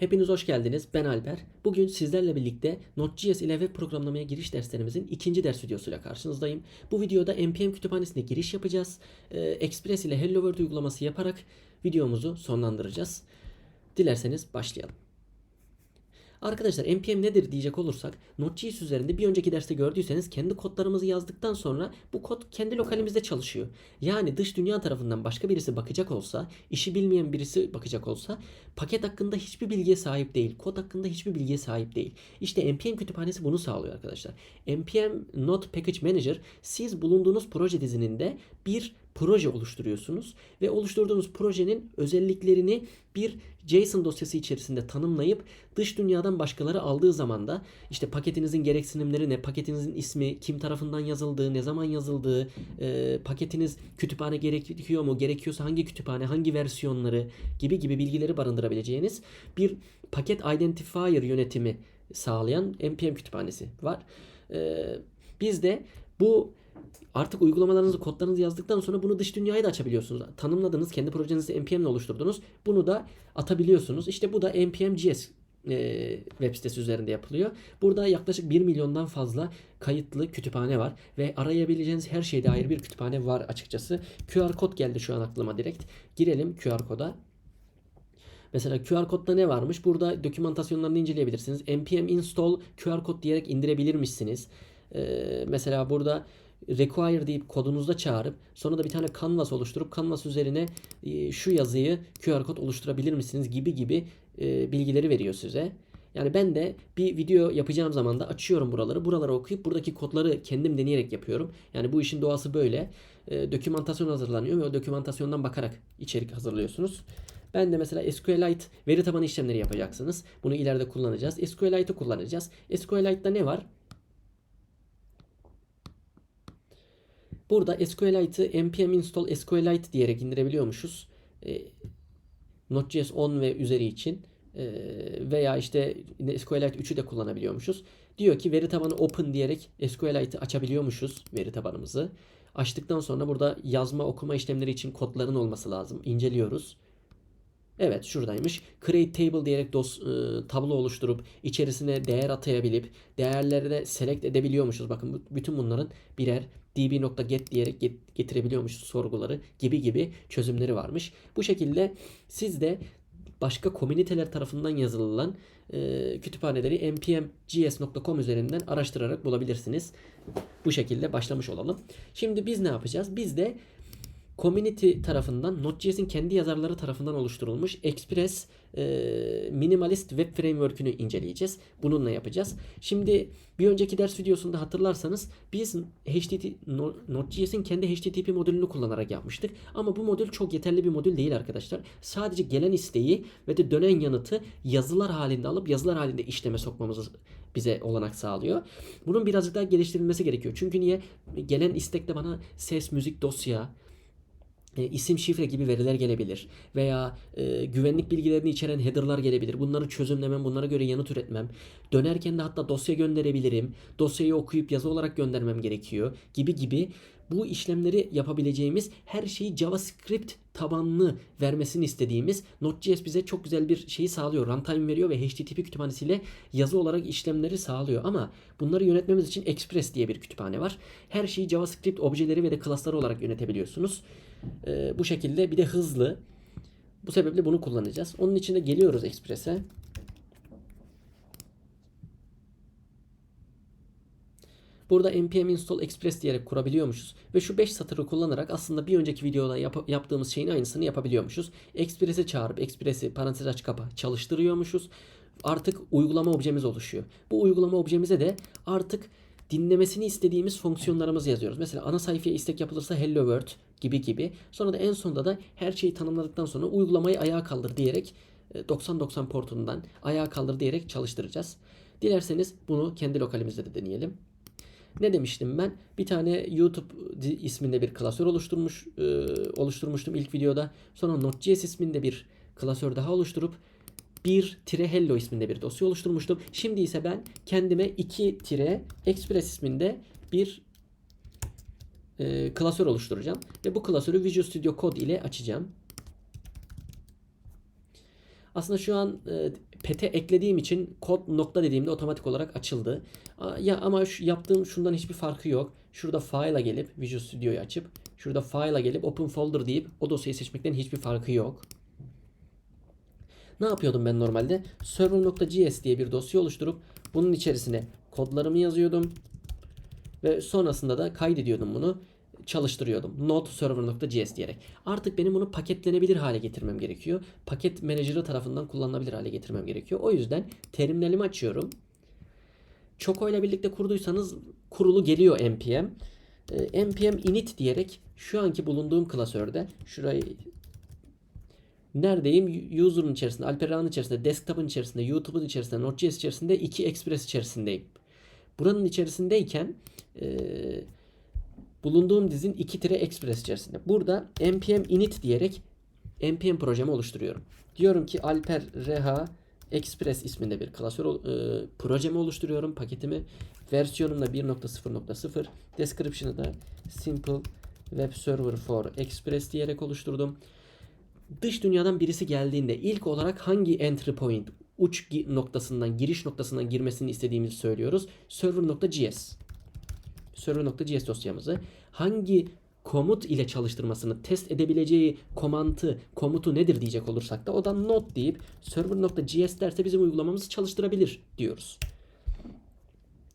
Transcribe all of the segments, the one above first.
Hepiniz hoş geldiniz. Ben Alper. Bugün sizlerle birlikte Node.js ile web programlamaya giriş derslerimizin ikinci ders videosuyla karşınızdayım. Bu videoda npm kütüphanesine giriş yapacağız. Ee, Express ile Hello World uygulaması yaparak videomuzu sonlandıracağız. Dilerseniz başlayalım. Arkadaşlar npm nedir diyecek olursak Node.js üzerinde bir önceki derste gördüyseniz kendi kodlarımızı yazdıktan sonra bu kod kendi lokalimizde çalışıyor. Yani dış dünya tarafından başka birisi bakacak olsa, işi bilmeyen birisi bakacak olsa paket hakkında hiçbir bilgiye sahip değil. Kod hakkında hiçbir bilgiye sahip değil. İşte npm kütüphanesi bunu sağlıyor arkadaşlar. npm Node Package Manager siz bulunduğunuz proje dizininde bir proje oluşturuyorsunuz ve oluşturduğunuz projenin özelliklerini bir JSON dosyası içerisinde tanımlayıp dış dünyadan başkaları aldığı zaman da işte paketinizin gereksinimleri ne, paketinizin ismi, kim tarafından yazıldığı, ne zaman yazıldığı, e, paketiniz kütüphane gerekiyor mu, gerekiyorsa hangi kütüphane, hangi versiyonları gibi gibi bilgileri barındırabileceğiniz bir paket identifier yönetimi sağlayan npm kütüphanesi var. E, biz de bu Artık uygulamalarınızı, kodlarınızı yazdıktan sonra bunu dış dünyaya da açabiliyorsunuz. Tanımladınız, kendi projenizi npm ile oluşturdunuz. Bunu da atabiliyorsunuz. İşte bu da npm.js e, web sitesi üzerinde yapılıyor. Burada yaklaşık 1 milyondan fazla kayıtlı kütüphane var ve arayabileceğiniz her şeyde ayrı bir kütüphane var açıkçası. QR kod geldi şu an aklıma direkt. Girelim QR koda. Mesela QR kodda ne varmış? Burada dokümantasyonlarını inceleyebilirsiniz. npm install QR kod diyerek indirebilirmişsiniz. Ee, mesela burada require deyip kodunuzda çağırıp sonra da bir tane canvas oluşturup canvas üzerine e, şu yazıyı QR kod oluşturabilir misiniz gibi gibi e, bilgileri veriyor size. Yani ben de bir video yapacağım zaman da açıyorum buraları. Buraları okuyup buradaki kodları kendim deneyerek yapıyorum. Yani bu işin doğası böyle. E, dokümantasyon hazırlanıyor ve o dokümantasyondan bakarak içerik hazırlıyorsunuz. Ben de mesela SQLite veri tabanı işlemleri yapacaksınız. Bunu ileride kullanacağız. SQLite'ı kullanacağız. SQLite'da ne var? Burada SQLite'ı npm install SQLite diyerek indirebiliyormuşuz. E, Node.js 10 ve üzeri için e, veya işte SQLite 3'ü de kullanabiliyormuşuz. Diyor ki veri tabanı open diyerek SQLite'ı açabiliyormuşuz veri tabanımızı. Açtıktan sonra burada yazma okuma işlemleri için kodların olması lazım. İnceliyoruz. Evet şuradaymış. Create table diyerek dos, e, tablo oluşturup içerisine değer atayabilip değerleri de select edebiliyormuşuz. Bakın bütün bunların birer db.get diyerek get, getirebiliyormuşuz sorguları gibi gibi çözümleri varmış. Bu şekilde siz de başka komüniteler tarafından yazılan e, kütüphaneleri npmgs.com üzerinden araştırarak bulabilirsiniz. Bu şekilde başlamış olalım. Şimdi biz ne yapacağız? Biz de community tarafından Node.js'in kendi yazarları tarafından oluşturulmuş Express e, Minimalist Web Framework'ünü inceleyeceğiz. Bununla yapacağız. Şimdi bir önceki ders videosunda hatırlarsanız biz HTTP Node.js'in kendi HTTP modülünü kullanarak yapmıştık. Ama bu modül çok yeterli bir modül değil arkadaşlar. Sadece gelen isteği ve de dönen yanıtı yazılar halinde alıp yazılar halinde işleme sokmamızı bize olanak sağlıyor. Bunun birazcık daha geliştirilmesi gerekiyor. Çünkü niye? Gelen istekte bana ses, müzik, dosya, isim şifre gibi veriler gelebilir veya e, güvenlik bilgilerini içeren header'lar gelebilir. Bunları çözümlemem, bunlara göre yanıt üretmem. Dönerken de hatta dosya gönderebilirim. Dosyayı okuyup yazı olarak göndermem gerekiyor gibi gibi bu işlemleri yapabileceğimiz her şeyi JavaScript tabanlı vermesini istediğimiz Node.js bize çok güzel bir şeyi sağlıyor. Runtime veriyor ve HTTP kütüphanesiyle yazı olarak işlemleri sağlıyor. Ama bunları yönetmemiz için Express diye bir kütüphane var. Her şeyi JavaScript objeleri ve de klasları olarak yönetebiliyorsunuz. Ee, bu şekilde bir de hızlı. Bu sebeple bunu kullanacağız. Onun için de geliyoruz Express'e. Burada npm install express diyerek kurabiliyormuşuz. Ve şu 5 satırı kullanarak aslında bir önceki videoda yap- yaptığımız şeyin aynısını yapabiliyormuşuz. Express'e çağırıp express'i parantez aç kapa çalıştırıyormuşuz. Artık uygulama objemiz oluşuyor. Bu uygulama objemize de artık dinlemesini istediğimiz fonksiyonlarımızı yazıyoruz. Mesela ana sayfaya istek yapılırsa hello world gibi gibi. Sonra da en sonunda da her şeyi tanımladıktan sonra uygulamayı ayağa kaldır diyerek 90-90 portundan ayağa kaldır diyerek çalıştıracağız. Dilerseniz bunu kendi lokalimizde de deneyelim. Ne demiştim ben? Bir tane YouTube isminde bir klasör oluşturmuş e, oluşturmuştum ilk videoda. Sonra Node.js isminde bir klasör daha oluşturup bir tire hello isminde bir dosya oluşturmuştum. Şimdi ise ben kendime 2 tire express isminde bir e, klasör oluşturacağım. Ve bu klasörü Visual Studio Code ile açacağım. Aslında şu an e, pete eklediğim için kod nokta dediğimde otomatik olarak açıldı. A- Ya ama şu yaptığım şundan hiçbir farkı yok. Şurada file'a gelip Visual Studio'yu açıp şurada file'a gelip open folder deyip o dosyayı seçmekten hiçbir farkı yok. Ne yapıyordum ben normalde? Server.js diye bir dosya oluşturup bunun içerisine kodlarımı yazıyordum. Ve sonrasında da kaydediyordum bunu. Çalıştırıyordum. Node server.js diyerek. Artık benim bunu paketlenebilir hale getirmem gerekiyor. Paket menajeri tarafından kullanılabilir hale getirmem gerekiyor. O yüzden terminalimi açıyorum. Choco ile birlikte kurduysanız kurulu geliyor npm. Ee, npm init diyerek şu anki bulunduğum klasörde şurayı neredeyim? User'ın içerisinde, Alperan'ın içerisinde, desktop'ın içerisinde, YouTube'un içerisinde, Node.js içerisinde, iki Express içerisindeyim. Buranın içerisindeyken eee, bulunduğum dizin 2 tire Express içerisinde. Burada npm init diyerek npm projemi oluşturuyorum. Diyorum ki Alper Reha Express isminde bir klasör eee, projemi oluşturuyorum paketimi. Versiyonum da 1.0.0. Description'ı da Simple Web Server for Express diyerek oluşturdum dış dünyadan birisi geldiğinde ilk olarak hangi entry point uç noktasından giriş noktasından girmesini istediğimizi söylüyoruz. Server.js server.js dosyamızı hangi komut ile çalıştırmasını test edebileceği komantı, komutu nedir diyecek olursak da o da not deyip server.js derse bizim uygulamamızı çalıştırabilir diyoruz.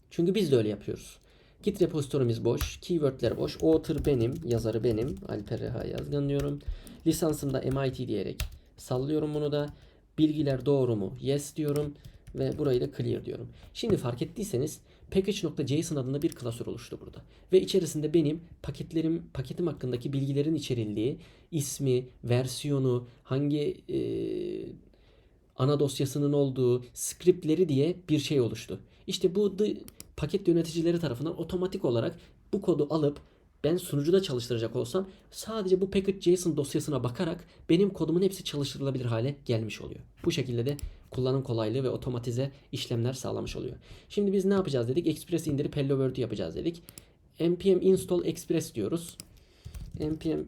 Çünkü biz de öyle yapıyoruz. Git repozitorimiz boş, keywordler boş, author benim, yazarı benim, Alper Reha Yazgan diyorum. Lisansımda MIT diyerek sallıyorum bunu da. Bilgiler doğru mu? Yes diyorum ve burayı da clear diyorum. Şimdi fark ettiyseniz package.json adında bir klasör oluştu burada. Ve içerisinde benim paketlerim, paketim hakkındaki bilgilerin içerildiği ismi, versiyonu, hangi e, ana dosyasının olduğu scriptleri diye bir şey oluştu. İşte bu the- paket yöneticileri tarafından otomatik olarak bu kodu alıp ben sunucuda çalıştıracak olsam sadece bu package.json dosyasına bakarak benim kodumun hepsi çalıştırılabilir hale gelmiş oluyor. Bu şekilde de kullanım kolaylığı ve otomatize işlemler sağlamış oluyor. Şimdi biz ne yapacağız dedik? Express indirip Hello World'ü yapacağız dedik. npm install express diyoruz. npm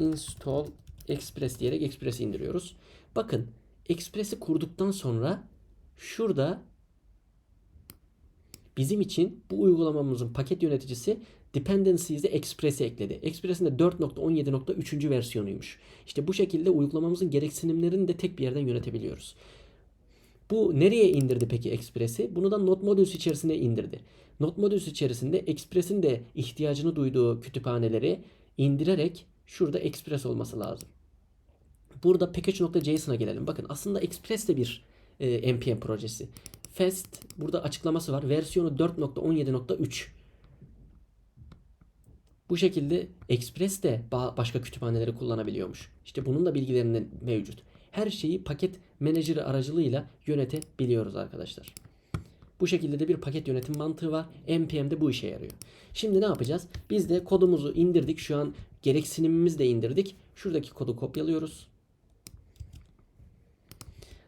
install express diyerek express indiriyoruz. Bakın Express'i kurduktan sonra şurada bizim için bu uygulamamızın paket yöneticisi dependencies'e Express'i ekledi. Express'in de 4.17.3. versiyonuymuş. İşte bu şekilde uygulamamızın gereksinimlerini de tek bir yerden yönetebiliyoruz. Bu nereye indirdi peki Express'i? Bunu da Node Modules içerisine indirdi. Node Modules içerisinde Express'in de ihtiyacını duyduğu kütüphaneleri indirerek şurada Express olması lazım. Burada package.json'a gelelim. Bakın aslında Express de bir e, npm projesi. Fast burada açıklaması var. Versiyonu 4.17.3. Bu şekilde Express de ba- başka kütüphaneleri kullanabiliyormuş. İşte bunun da bilgilerinin mevcut. Her şeyi paket menajeri aracılığıyla yönetebiliyoruz arkadaşlar. Bu şekilde de bir paket yönetim mantığı var. npm'de bu işe yarıyor. Şimdi ne yapacağız? Biz de kodumuzu indirdik. Şu an gereksinimimizi de indirdik. Şuradaki kodu kopyalıyoruz.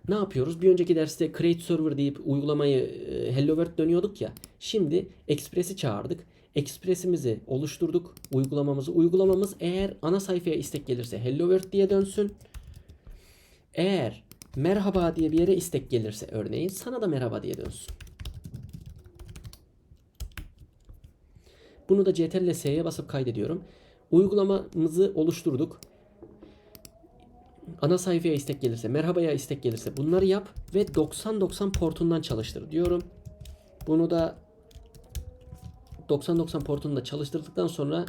Ne yapıyoruz? Bir önceki derste create server deyip uygulamayı e, hello world dönüyorduk ya. Şimdi Express'i çağırdık. Express'imizi oluşturduk. Uygulamamızı. Uygulamamız eğer ana sayfaya istek gelirse hello world diye dönsün. Eğer merhaba diye bir yere istek gelirse örneğin sana da merhaba diye dönsün. Bunu da CTRL S'ye basıp kaydediyorum. Uygulamamızı oluşturduk. Ana sayfaya istek gelirse, merhabaya istek gelirse bunları yap ve 90-90 portundan çalıştır diyorum. Bunu da 90-90 portunda çalıştırdıktan sonra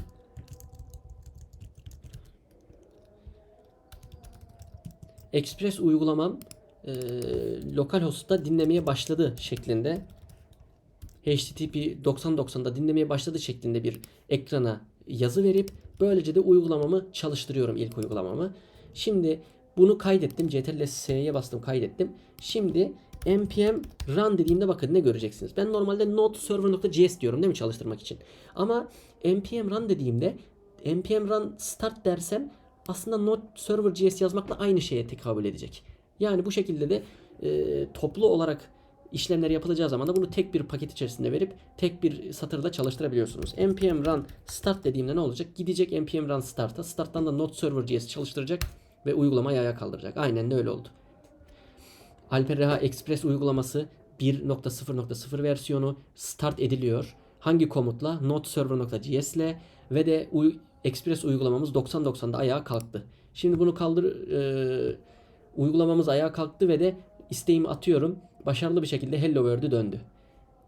Express uygulamam e, localhost'ta dinlemeye başladı şeklinde HTTP 9090'da dinlemeye başladı şeklinde bir ekrana yazı verip böylece de uygulamamı çalıştırıyorum ilk uygulamamı. Şimdi bunu kaydettim. Ctrl S'ye bastım kaydettim. Şimdi npm run dediğimde bakın ne göreceksiniz. Ben normalde node server.js diyorum değil mi çalıştırmak için. Ama npm run dediğimde npm run start dersem aslında node server.js yazmakla aynı şeye tekabül edecek. Yani bu şekilde de e, toplu olarak işlemler yapılacağı zaman da bunu tek bir paket içerisinde verip tek bir satırda çalıştırabiliyorsunuz. npm run start dediğimde ne olacak? Gidecek npm run start'a. Start'tan da node server.js çalıştıracak ve uygulamayı ayağa kaldıracak. Aynen de öyle oldu. Alper Reha Express uygulaması 1.0.0 versiyonu start ediliyor. Hangi komutla? noteserver.js ile ve de uy- Express uygulamamız 90.90'da ayağa kalktı. Şimdi bunu kaldır e, uygulamamız ayağa kalktı ve de isteğimi atıyorum. Başarılı bir şekilde Hello World'ü döndü.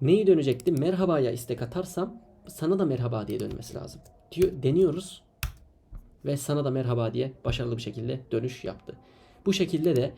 Neyi dönecekti? Merhabaya istek atarsam sana da merhaba diye dönmesi lazım. Diyor, deniyoruz ve sana da merhaba diye başarılı bir şekilde dönüş yaptı. Bu şekilde de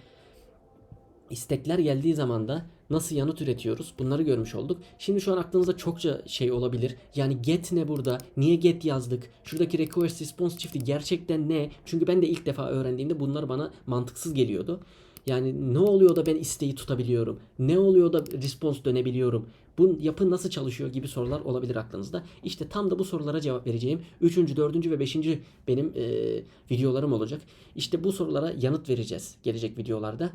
istekler geldiği zaman da nasıl yanıt üretiyoruz bunları görmüş olduk. Şimdi şu an aklınızda çokça şey olabilir. Yani get ne burada? Niye get yazdık? Şuradaki request response çifti gerçekten ne? Çünkü ben de ilk defa öğrendiğimde bunlar bana mantıksız geliyordu. Yani ne oluyor da ben isteği tutabiliyorum? Ne oluyor da response dönebiliyorum? Bu yapı nasıl çalışıyor gibi sorular olabilir aklınızda. İşte tam da bu sorulara cevap vereceğim. 3. 4. ve 5. benim e, videolarım olacak. İşte bu sorulara yanıt vereceğiz gelecek videolarda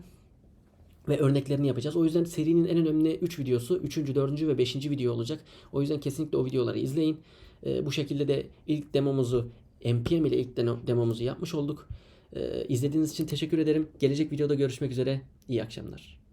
ve örneklerini yapacağız. O yüzden serinin en önemli 3 videosu 3. 4. ve 5. video olacak. O yüzden kesinlikle o videoları izleyin. Ee, bu şekilde de ilk demomuzu npm ile ilk demo- demomuzu yapmış olduk. Ee, izlediğiniz için teşekkür ederim. Gelecek videoda görüşmek üzere. İyi akşamlar.